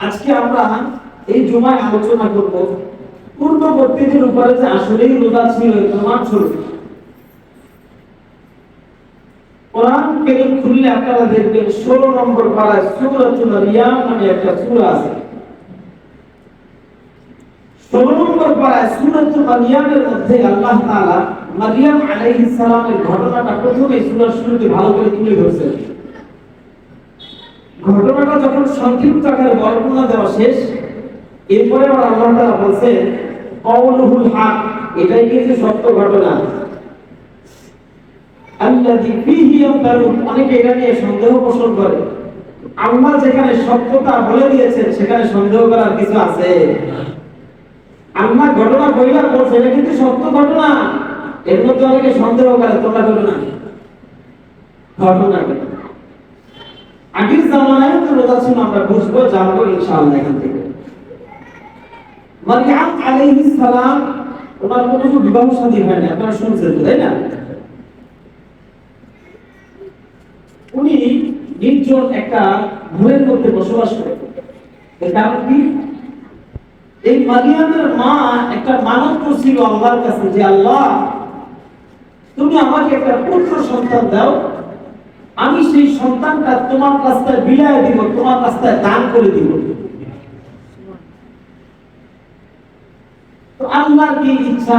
আজকে আমরা এই জুমায় আলোচনা করব। পূর্ববর্তীদের উপরে যে আসলেই রোজা ছিল প্রমাণ স্বরূপ। কোরআন কেরিম খুললে আপনারা দেখবেন ষোলো নম্বর পাড়ায় সূরাতুল রিয়াম নামে একটা সূরা আছে। ষোলো নম্বর পাড়ায় সূরাতুল মারিয়ামের মধ্যে আল্লাহ তাআলা মারিয়াম আলাইহিস সালামের ঘটনাটা প্রথমে সূরার শুরুতে ভালো করে তুলে ধরছেন। ঘটনাটা যখন সংক্ষিপ্ত আকারে বর্ণনা দেওয়া শেষ, এরপরে আবার আল্লাহ তাআলা বলছেন কওলুহুল হক এটাই কিন্তু সত্য ঘটনা। আল্লাযী ফীহি ইয়ামতারুন অনেকে এটা নিয়ে সন্দেহ পোষণ করে। আল্লাহ যেখানে সত্যতা বলে দিয়েছেন, সেখানে সন্দেহ করার কিছু আছে। আল্লাহ ঘটনা বইলা বলছে, এটা কিন্তু সত্য ঘটনা। এর মধ্যে অনেকে সন্দেহ করে, তোমরা ঘটনা কি? আগের জামানায় তো রোজা ছিল আমরা বুঝব জানব ইনশাআল্লাহ এখান থেকে। মারিয়াম আলাইহিস সালাম ওনার কোনো বিবাহ শাদী হয় না আপনারা শুনছেন তো, তাই না? উনি নির্জন একটা ঘরের মধ্যে বসবাস করে। এর কারণ কি? এই মারিয়ামের মা একটা মানব করছিল আল্লাহর কাছে যে আল্লাহ তুমি আমাকে একটা পুত্র সন্তান দাও আমি সেই সন্তানটা তোমার রাস্তায় বিলায় দিব, তোমার রাস্তায় দান করে দিব। তো আল্লাহর কি ইচ্ছা?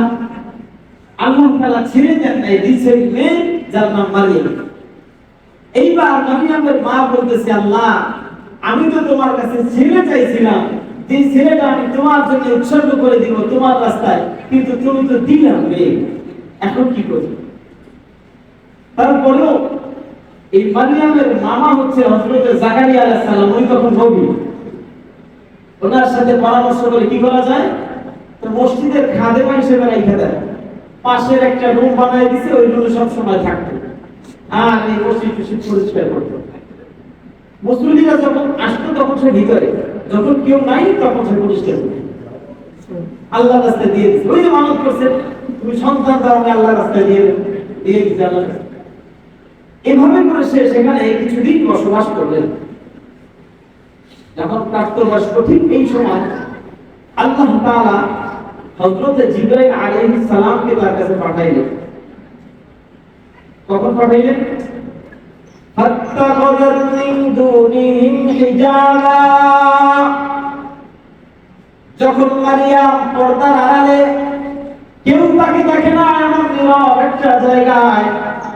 আল্লাহ ছেড়ে দেন নাই মেয়ে যার নাম এইবার মারিয়ামের মা বলতেছে, আল্লাহ, আমি তো তোমার কাছে ছেলে চাইছিলাম। যে ছেলেটা আমি তোমার জন্য উৎসর্গ করে দিব তোমার রাস্তায়, কিন্তু তুমি তো দিলাম মেয়ে। এখন কি করব? তারপরেও এই মারিয়ামের মামা হচ্ছে হযরত জাকারিয়া আলাইহিস সালাম, উনি তখন নবী ওনার সাথে পরামর্শ করে কি করা যায়? তো মসজিদের খাদেমা হিসেবে রেখে দেয়। পাশের একটা রুম বানায় দিছে, ওই রুমে সব সময় থাকতো। আর এই মসজিদ টসজিদ পরিষ্কার করতো। মুসলিমরা যখন আসতো, তখন সে ভিতরে, যখন কেউ নাই, তখন সে পরিষ্কার করতো। আল্লাহ রাস্তায় দিয়ে ওই যে মানত করছে, তুমি সন্তান দাও, আমি আল্লাহ রাস্তায় দিয়ে দিয়ে দিচ্ছে। এভাবে করে সে সেখানে কিছুদিন বসবাস করলেন। যখন প্রাপ্তবয়স ঠিক এই সময়, আল্লাহ তাআলা হযরত জিবরাইল সালামকে তার কাছে পাঠাইলেন। কখন পাঠাইলেন? যখন পর্দার আড়ালে কেউ তাকে দেখে না এমন নীরব একটা জায়গায়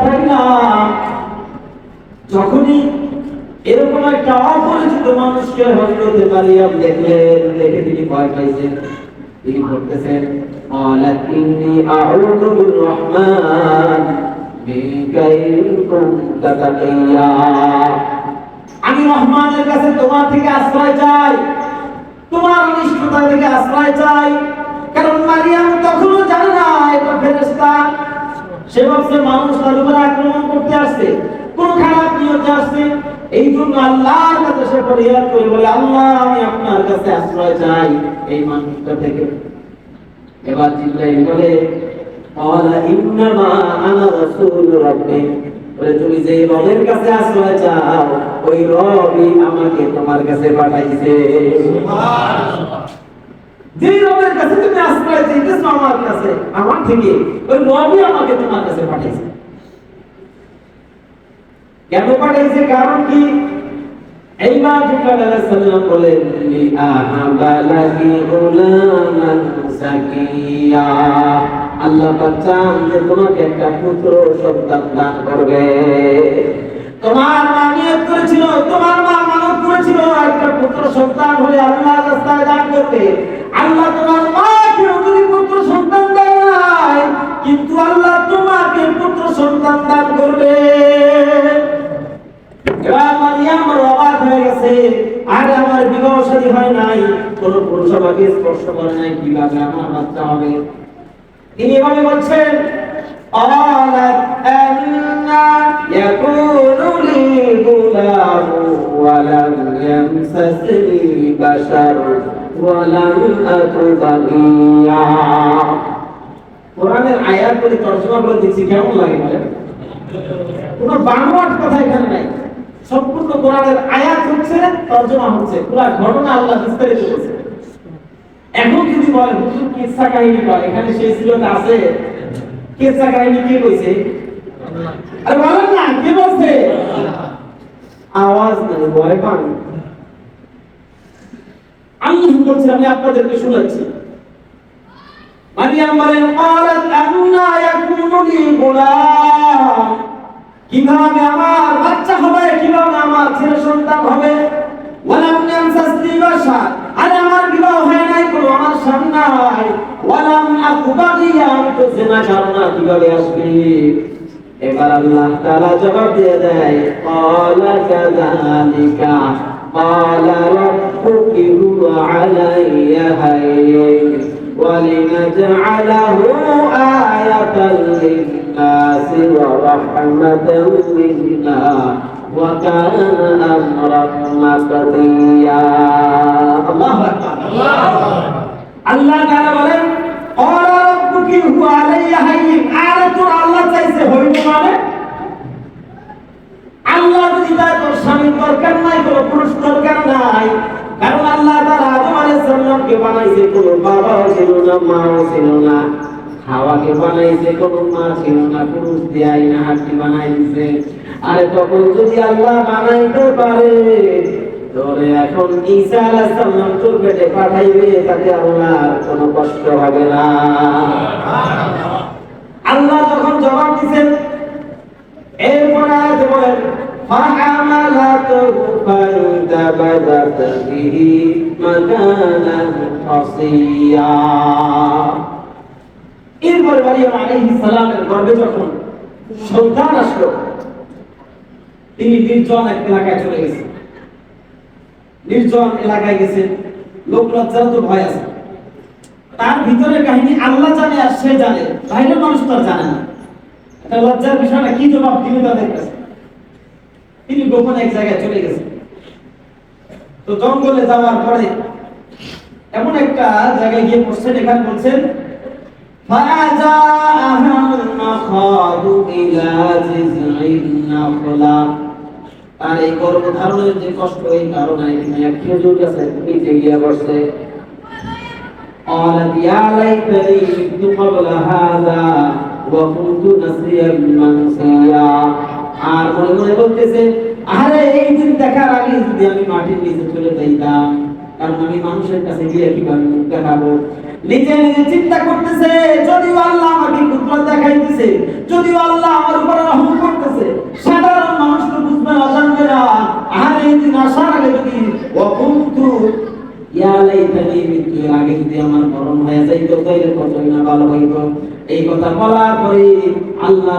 কাছে পাঠাইলাম যখনই এরকম একটা অপরিচিত মানুষকে হজরতে মারিয়াম দেখলেন দেখে তিনি ভয় পাইছেন তিনি বলতেছেন قالت إني أعوذ بالرحمن منك إن كنت تقيا আমি রহমানের কাছে তোমার থেকে আশ্রয় চাই তোমার অনিষ্টতা থেকে আশ্রয় চাই কারণ মারিয়াম তখনও জানে না এটা ফেরেশতা সে মানুষ তার আক্রমণ করতে আসছে, কোন খারাপ নিয়তে আসছে। এই জন্য আল্লাহর কাছে সে করে বলে, আল্লাহ, আমি আপনার কাছে আশ্রয় চাই এই মানুষটা থেকে। এবার জিব্রাইল বলে রাসূল রাব্বিক বলে, তুমি যে রবের কাছে আশ্রয় চাও, ওই রবই আমাকে তোমার কাছে পাঠাইছে। যে রবের কাছে তুমি আশ্রয় চাইতেছো আমার কাছে। আমার থেকে। ওই রবই আমাকে তোমার কাছে পাঠাইছে কেন পাঠাইছে কারণ কি? এইবার জিব্রাইল আলাইহিস বলেন, লি আহাবালাকি গুলামান সাকিয়া আল্লাহ পাক যে তোমাকে একটা পুত্র সন্তান দান করবে। তোমার মা কোন পুরুষ আমাকে স্পর্শ করে নাই কিভাবে আমার বাচ্চা হবে তিনি এভাবে বলছেন قالت أنا يكون لي غلام ولم يمسسني بشر ولم أك بغيا কোরআনের আয়াতগুলি তর্জমা করে দিচ্ছি কেমন লাগে বলেন কোনো বানোয়াট কথা এখানে নাই সম্পূর্ণ কোরআনের আয়াত হচ্ছে তর্জমা হচ্ছে পুরো ঘটনা আল্লাহ বিস্তারিত করেছে এখন যদি বলেন হুজুর কিসসা কাহিনী কয় এখানে সেই সিলতে আছে কিসসা কাহিনী কে কইছে আরে বলেন না কে বলছে আওয়াজ নেই ভয় পান আমি বলছি আমি আপনাদেরকে শোনাচ্ছি মারিয়াম বলেন قالت আন্না ইয়াকুনু লি গুলাম কিভাবে আমার বাচ্চা হবে কিভাবে আমার ছেলে সন্তান হবে ওয়ালাম ইয়ামসাসনি বাশার ওয়ালাম আকুবাগিয়া আমি তো জেনা করো না কিভাবে আসবে এবার আল্লাহ তাআলা জবাব দিয়ে দেয় ক্বালা কাযালিকা ক্বালা রাব্বুকি হুয়া আলাইয়া হায়্যিন ولنجعله آية للناس ورحمة منا وكان أمرا مقضيا الله أكبر আল্লাহ তাআলা বলেন অরাব্বুকি হু আলাইয়া হাইয়িন আর তোর আল্লাহ চাইছে হইব মানে? আল্লাহ যদি তার তোর স্বামীর দরকার নাই, কোনো পুরুষ দরকার নাই, কারণ আল্লাহ তার আদম আলাইহিস সালামকে বানাইছে, কোনো বাবা ছিল না, মা ছিল না, হাওয়াকে বানাইছে, কোনো মা ছিল না, পুরুষ দেয় না হাতটি বানাইছে। আরে তখন যদি আল্লাহ বানাইতে পারে তোরে এখন ঈসা আলাইহিস সালাম তোর পেটে পাঠাইবে তাতে আল্লাহর কোনো কষ্ট হবে না আল্লাহ তখন জবাব দিছেন এরপরে আয়াতে বলেন فحملته فانتبذت به مكانا قصيا এরপরে মারিয়াম আলাইহিস সালামের গর্ভে যখন সন্তান আসলো তিনি নির্জন এক এলাকায় চলে গেছেন নির্জন এলাকায় গেছেন লোক লজ্জার তো ভয় আছে তার ভিতরে কাহিনী আল্লাহ জানে আর সে জানে বাইরের মানুষ তো আর জানে না এটা লজ্জার বিষয় না কি জবাব দিবে তাদের কাছে তিনি গোপন এক জায়গায় চলে গেছেন তো জঙ্গলে যাওয়ার পরে এমন একটা জায়গায় গিয়ে পড়ছেন এখানে বলছেন فأجاءها المخاض إلى جذع النخلة আর এই গর্ভধারণের যে কষ্ট এই কারণে এখানে এক খেজুর গাছের নিচে গিয়ে বসছে قالت يا ليتني مت قبل هذا وكنت نسيا منسيا আর মনে মনে বলতেছে আরে এই দিন দেখার আগে যদি আমি মাটির নিচে চলে যাইতাম কারণ আমি মানুষের কাছে গিয়ে কিভাবে মুখ দেখাবো নিজে নিজে চিন্তা করতেছে যদিও আল্লাহ আমাকে কুদরত দেখাইতেছে যদিও আল্লাহ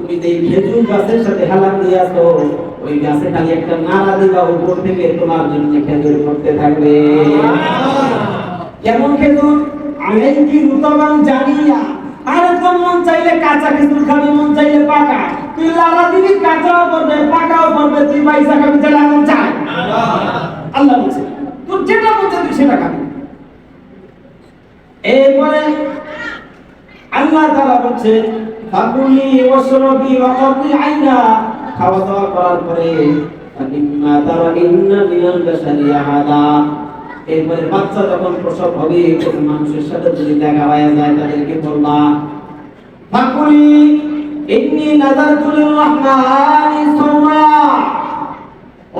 তুমি এই খেজুর গাছের সাথে হালান দিয়াছো ওই গাছে খালি একটা নাড়া দিবা, উপর থেকে তোমার জন্য খেজুর করতে থাকবে। কেমন খেজুর? আলাইকি রুতাবান জানিয়া? আরে তোর মন চাইলে কাঁচা খেজুর খাবি, মন চাইলে পাকা। তুই লাড়া দিবি, কাঁচাও করবে, পাকাও করবে, তুই পয়সা খাবি যেটা মন চায় আল্লাহ বলছে, তোর যেটা মন চায় তুই সেটা খাবি। এরপরে আল্লাহ তাআলা বলছে ফাকুলি ওয়াশরাবি ওয়াকরি আইনা। খাওয়া দাওয়া করার পরে ফাকিম্মা তারাইন্না মিনাল বাশারি আহাদা। এরপরে বাচ্চা যখন প্রসব হবে, কোনো মানুষের সাথে যদি দেখা হয়ে যায়, তাদেরকে বলবা ফাকুলি ইন্নী নাযারতু লির-রহমানি সাওমা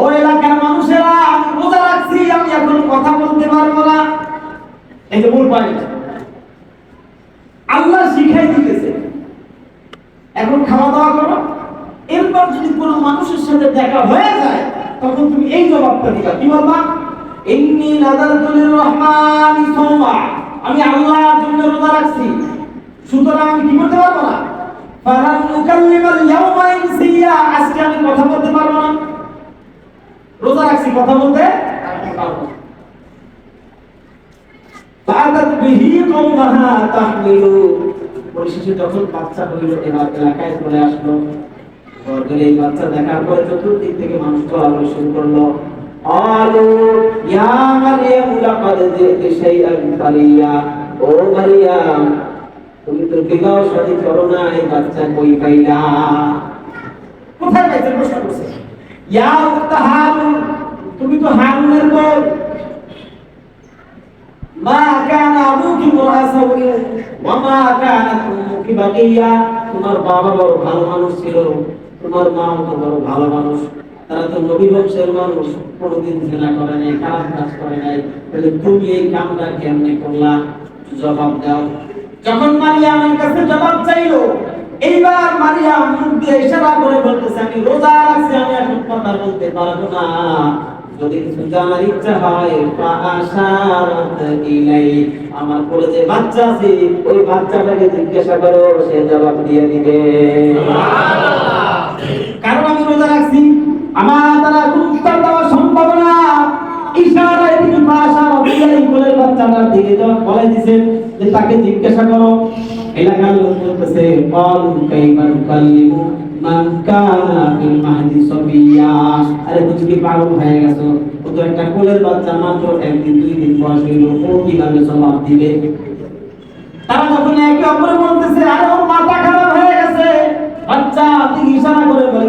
ও এলাকার মানুষেরা, আমি রোজা রাখছি, আমি এখন কথা বলতে পারব না। এই যে মূল পয়েন্ট আল্লাহ শিখাই দিতেছে এখন খাওয়া দাওয়া করো এরপর যদি কোনো মানুষের সাথে দেখা হয়ে যায়, তখন তুমি এই জবাবটা দিবা। কি বলবা? ইন্নী নাদারতু লিররহমান সাওমা আমি আল্লাহর জন্য রোজা রাখছি। সুতরাং কি করতে পারব না? ফালান নুকাল্লিমাল ইয়াওমা ইনসিয়া। আজকে আমি কথা বলতে পারব না। রোজা রাখছি, কথা বলতে পারব না। ফাদাত বিহি কওমাহা তাহমিলু। পরিশেষে যখন বাচ্চা হইল এলাকায় চলে আসলো। এই বাচ্চা দেখার চতুর্দিক থেকে মানুষ চলাচল শুরু করল। আলু, ইয়া মারিয়াম লাকাদ জিতি ও মারিয়াম তুমি তো বিবাহ শাদী করো না, এই বাচ্চা কই পাইলা? কোথায় পাইছে প্রশ্ন করছে? ইয়া উক্তা হারুন, তুমি তো হারুনের বউ। মা কানা আবুকি মুরাসাউনি ওয়া মা কানাত উম্মুকি বাকিয়া তোমার বাবা বড় ভালো মানুষ ছিল। তোমার মাও তো বড় ভালো মানুষ, তারা তো নবী বংশের মানুষ, কোনোদিন জেনা করে নাই, খারাপ কাজ করে নাই। তাহলে তুমি এই কামটা কেমনে করলা? জবাব দাও। যখন মারিয়ামের কাছে জবাব চাইলো, এইবার মারিয়াম মুখ দিয়ে ইশারা করে বলতেছে, আমি রোজা রাখছি, আমি এখন কথা বলতে পারব না। যদি জানার ইচ্ছা হয় আমার কোলে যে বাচ্চা আছে, ওই বাচ্চাটাকে জিজ্ঞাসা করো, সে জবাব দিয়ে দিবে। কারণ আমি রোজা রাখছি। আমার দ্বারা উত্তর দেওয়া সম্ভব না। ইশারায় তিনি বাচ্চাটার দিকে বলে যে তাকে জিজ্ঞাসা করো, এলাকার লোক বলতেছে, কল মান কানা ফিল মাহদি আরে তুমি কি পাগল হয়ে গেছো? ও তো একটা কোলের বাচ্চা মাত্র একদিন দুই দিন বয়স হইল। ও কীভাবে দিবে? তারা যখন একে অপরে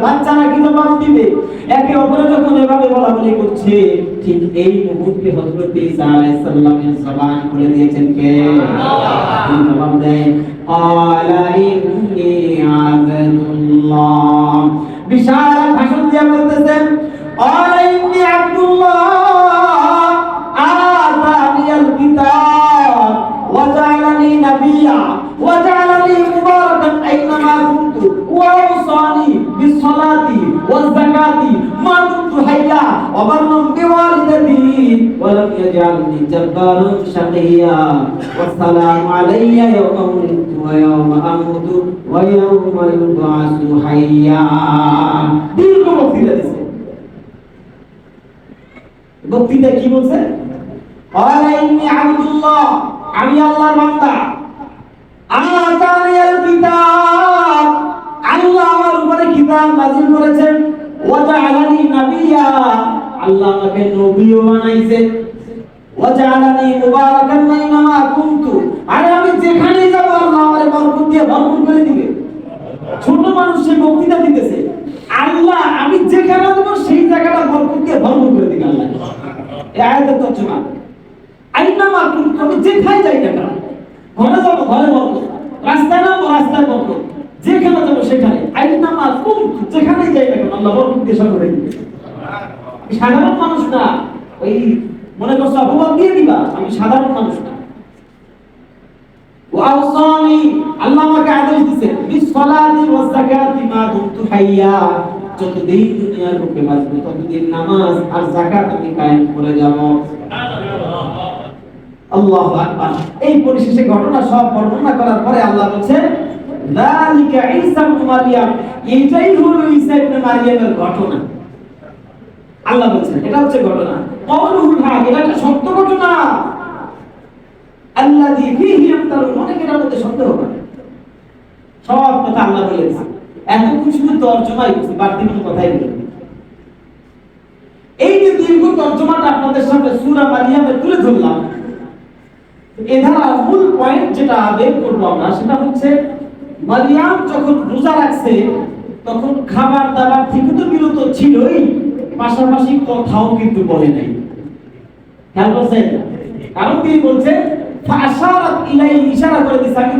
ইশারা কিন্তু বাচ্চা দিবে একে অপরে যখন এভাবে বলা বলি করছে ঠিক এই মুহূর্তে হযরত ঈসা আলাইহিস সালামের জবান খুলে দিয়েছেন কে? আল্লাহ। জবাব দেয় ইন্নী بالصلاه والزكاه ما دمت حيا وبرا بوالدتي ولم يجعلني جبارا شقيا والسلام علي يوم ولدت ويوم اموت ويوم يبعث حيا দীর্ঘ বক্তৃতা দিছে বক্তৃতা কি বলছে قال إني عبد الله আমি আল্লাহর বান্দা আতানিয়াল কিতাব আল্লাহ আমার উপরে কিতাব নাযিল করেছেন ওয়া জাআলানি নাবিয়্যা আল্লাহ আমাকে নবীও বানাইছে। ওয়া জাআলানি মুবারাকান আইনামা কুনতু আর আমি যেখানে যাব, আল্লাহ আমারে বরকত দিয়ে ভরপুর করে দিবে। ছোট মানুষ বক্তৃতা দিতেছে। আল্লাহ, আমি যেখানে যাব, সেই জায়গাটা বরকত দিয়ে ভরপুর করে দিবে আল্লাহ। এই আয়াতের তর্জমা। আইনামা কুনতু, আমি যেখানে যাই না কেন, ঘরে যাব, ঘরে বলব রাস্তায় নামবো, রাস্তায় বলব যেখানে যাব সেখানে। আইনামা কুনতু যেখানে যাই না কেন, আল্লাহ বরকত দিয়ে করে দিবে। সাধারণ মানুষ না। ওই মনে করছ অপবাদ দিয়ে দিবা? আমি সাধারণ মানুষ না। ওয়াউসানি আল্লাহ আমাকে আদেশ দিয়েছে বিসসালাতি ওয়াজ যাকাতি মা দুমতু হাইয়া। যতদিন দুনিয়ার বুকে বাঁচবো, ততদিন নামাজ আর যাকাত আমি কায়েম করে যাব। আল্লাহু আকবার। এই পরিশেষে ঘটনা সব বর্ণনা করার পরে আল্লাহ বলছে যালিকা ঈসা ইবনে মারইয়াম এইটাই হলো ঈসা ইবনে মারইয়ামের ঘটনা। আল্লাহ বলছেন, এটা হচ্ছে ঘটনা। কওলুল হক, এটা একটা সত্য ঘটনা। আল্লাযী ফীহি ইয়ামতারুন অনেকে এটার মধ্যে সন্দেহ করে। সব কথা আল্লাহ বলে দিয়েছে এতক্ষণ শুধু তর্জমাই করছি, বাড়তি কোনো কথাই বলিনি। এই যে দীর্ঘ তর্জমাটা আপনাদের সামনে সূরা মারিয়ামে তুলে ধরলাম, এ ধারা মূল পয়েন্ট যেটা বের করব আমরা, সেটা হচ্ছে মারিয়াম যখন রোজা রাখছে, তখন খাবার দাবার থেকে তো বিরত ছিলই, পাশাপাশি কথাও কিন্তু বলে নাই। কারণ তিনি ইলাই ইশারা করে দিছে, আমি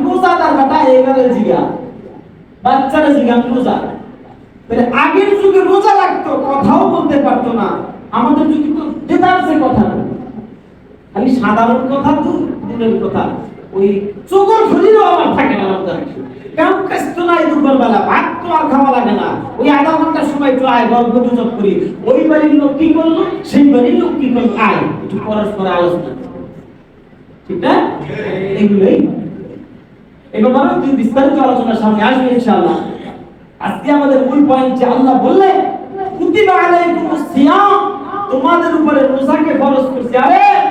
বেটা এবারে জিগা। বাচ্চারা জিগা, আমি রোজা। তাহলে আগের যুগে রোজা লাগতো, কথাও বলতে পারতো না। আমাদের যুগে তো দেদারসে কথা খালি সাধারণ কথা তো দূরের কথা। ওই চোখর খুলিরও আমার থাকে না রমজান ভাত তো আর খাওয়া লাগে না। ওই আধা সময় আয় গল্প গুজব করি। ওই বাড়ির লোক কি করল? সেই বাড়ির লোক কি করল? আয়, একটু পরস্পর আলোচনা ঠিক না? এগুলোই। বিস্তারিত সামনে আসবে ইনশাআল্লাহ। আজকে আমাদের মূল পয়েন্ট যে আল্লাহ তোমাদের উপরে রোজাকে ফরজ করছি। আরে!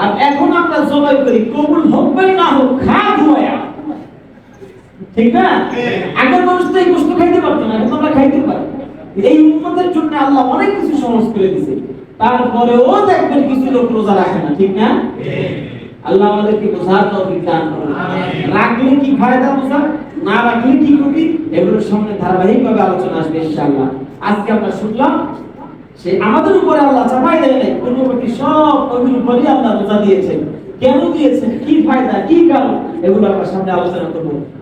আর এখন আমরা জবাই করি কবুল হোক বা না হোক খা ধোয়া ঠিক না? আগের মানুষ তো এই কষ্ট খাইতে পারতো না এখন আমরা খাইতে পারি। এই উন্মতের জন্য আল্লাহ অনেক কিছু সহজ করে দিছে। তারপরেও দেখবেন কিছু লোক রোজা রাখে না ঠিক না? আল্লাহ আমাদেরকে বোঝার তৌফিক দান করুন। রাখলে কি ফায়দা বোঝা না রাখলে কি ক্ষতি? এগুলোর সামনে ধারাবাহিকভাবে আলোচনা আসবে ইনশাআল্লাহ। আজকে আমরা শুনলাম সে আমাদের উপরে আল্লাহ চাপাই পূর্ববর্তী সব আল্লাহ রোজা দিয়েছেন। কেন দিয়েছেন? কি ফায়দা, কি কারণ? এগুলো আমরা সামনে আলোচনা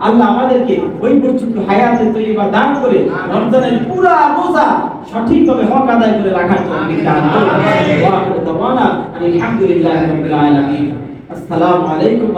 আল্লাহ আমাদেরকে ওই পর্যন্ত হায়াতে তৈবা দান করে রমজানের পুরা রোজা সঠিকভাবে হক আদায় করে রাখার আলামিন। আসসালামু আলাইকুম